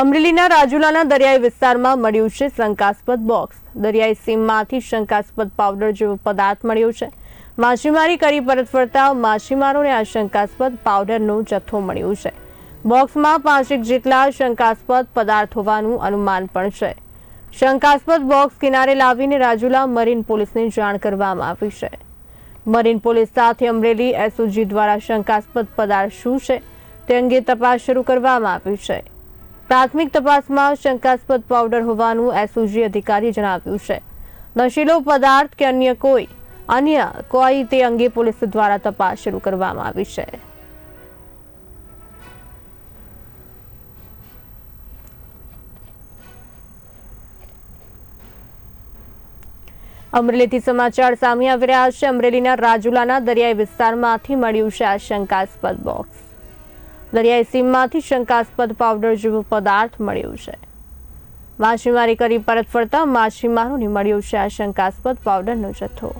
અમરેલીના રાજુલાના દરિયાઈ વિસ્તારમાં મળ્યું છે શંકાસ્પદ બોક્સ. દરિયાઈ સીમમાંથી શંકાસ્પદ પાવડર જેવો પદાર્થ મળ્યો છે. માછીમારી કરી પરત ફરતા માછીમારોને આ શંકાસ્પદ પાવડરનો જથ્થો મળ્યો છે. બોક્સમાં પાંચેક જેટલા શંકાસ્પદ પદાર્થ હોવાનું અનુમાન પણ છે. શંકાસ્પદ બોક્સ કિનારે લાવીને રાજુલા મરીન પોલીસને જાણ કરવામાં આવી છે. મરીન પોલીસ સાથે અમરેલી એસઓજી દ્વારા શંકાસ્પદ પદાર્થ શું છે તે અંગે તપાસ શરૂ કરવામાં આવી છે. પ્રાથમિક તપાસમાં શંકાસ્પદ પાવડર હોવાનું એસઓજી અધિકારીએ જણાવ્યું છે. નશીલો પદાર્થ કે અન્ય કોઈ અન્ય કોઈ તે અંગે પોલીસ દ્વારા તપાસ શરૂ કરવામાં આવી છે. અમરેલીથી સમાચાર સામે આવી રહ્યા છે. અમરેલીના રાજુલાના દરિયાઈ વિસ્તારમાંથી મળ્યું છે આ શંકાસ્પદ બોક્સ દરિયાઈ સીમમાંથી શંકાસ્પદ પાવડર જેવો પદાર્થ મળ્યો છે. માછીમારી કરી પરત ફરતા માછીમારોને મળ્યો છે આ શંકાસ્પદ પાવડરનો જથ્થો.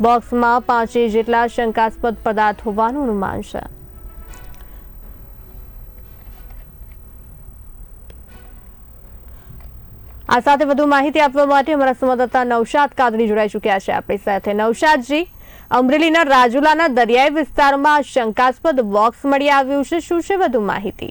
બોક્સમાં પાંચે જેટલા શંકાસ્પદ પદાર્થ હોવાનું અનુમાન છે. આ સાથે વધુ માહિતી આપવા માટે અમારા સંવાદદાતા નવશાદ કાદરી જોડાઈ ચૂક્યા છે. આપણી સાથે નૌશાદજી અમરેલીના રાજુલાના દરિયાઈ વિસ્તારમાં શંકાસ્પદ બોક્સ મળી આવ્યું છે. શું છે વધુ માહિતી?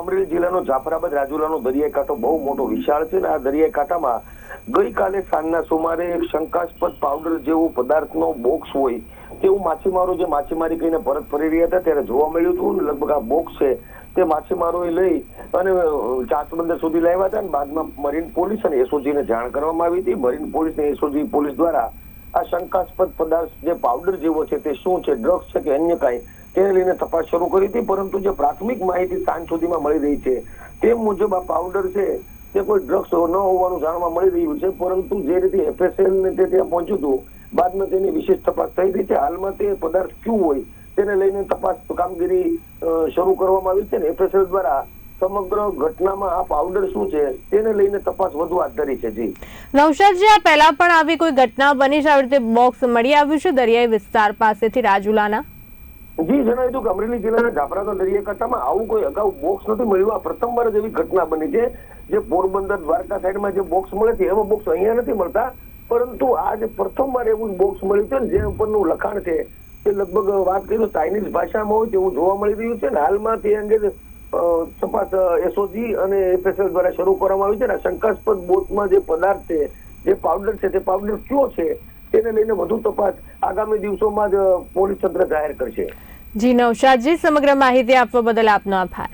અમરેલી જિલ્લાનો જાફરાબાદ રાજુલાનો દરિયાઈ કાંઠો બહુ મોટો વિશાળ છે અને આ દરિયાઈ કાંઠામાં ગઈકાલે સાંજના સુમારે એક શંકાસ્પદ પાવડર જેવું પદાર્થનો બોક્સ હોય તેવું માછીમારો જે માછીમારી કરીને પરત ફરી રહ્યા હતા ત્યારે જોવા મળ્યું હતું લગભગ આ બોક્સ છે તે માછીમારોએ લઈ અને ચાચબંદર સુધી લાવ્યા હતા અને બાદમાં મરીન પોલીસ અને એસઓજીને જાણ કરવામાં આવી હતી. મરીન પોલીસ અને એસઓજી પોલીસ દ્વારા આ શંકાસ્પદ પદાર્થ જે પાવડર જેવો છે તે શું છે ડ્રગ્સ છે કે અન્ય કાંઈ? તેને લઈને તપાસ શરૂ કરી હતી, પરંતુ જે પ્રાથમિક માહિતી સાંજ સુધીમાં મળી રહી છે, તે મુજબ આ પાવડર છે તે કોઈ ડ્રગ્સ ન હોવાનું જાણવા મળી રહ્યું છે, પરંતુ જે રીતે એફએસએલ ને તે ત્યાં પહોંચ્યું હતું, બાદમાં તેની વિશેષ તપાસ થઈ રહી છે, હાલમાં તે પદાર્થ ક્યુ હોય, તેને લઈને તપાસ કામગીરી શરૂ કરવામાં આવી છે ને એફએસએલ દ્વારા સમગ્ર ઘટનામાં આ પાવડર શું છે તેને લઈને તપાસ વધુ હાથ ધરી છે જી. નૌશાદજી આ પહેલા પણ આવી કોઈ ઘટના બની છે? આવી રીતે બોક્સ મળી આવ્યું છે દરિયાઈ વિસ્તાર પાસેથી રાજુલાના? જી જણાવ્યું હતું કે અમરેલી જિલ્લાના જાફરાના દરિયાકાંઠામાં આવું કોઈ અગાઉ બોક્સ નથી મળ્યું. આ પ્રથમવાર જ એવી ઘટના બની છે જે પોરબંદર દ્વારકા સાઈડમાં જે બોક્સ મળે છે એવા બોક્સ અહીંયા નથી મળતા. પરંતુ આ જે પ્રથમવાર એવું બોક્સ મળ્યું છે ને જે ઉપરનું લખાણ છે તે લગભગ વાત કરીએ ચાઇનીઝ ભાષામાં હોય તેવું જોવા મળી રહ્યું છે ને હાલમાં તે અંગે તપાસ એસઓજી અને એફએસએલ દ્વારા શરૂ કરવામાં આવી છે અને શંકાસ્પદ બોટમાં જે પદાર્થ છે, જે પાવડર છે, તે પાવડર કયો છે, તેને લઈને વધુ તપાસ આગામી દિવસોમાં જ પોલીસ તંત્ર જાહેર કરશે. જી નવશાદજી સમગ્ર માહિતી આપવા બદલ આપનો આભાર.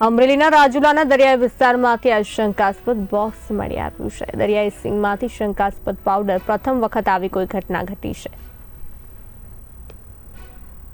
અમરેલીના રાજુલાના દરિયાઈ વિસ્તારમાંથી આ શંકાસ્પદ બોક્સ મળી આવ્યું છે. દરિયાઈ સીમમાંથી શંકાસ્પદ પાવડર પ્રથમ વખત આવી કોઈ ઘટના ઘટી છે.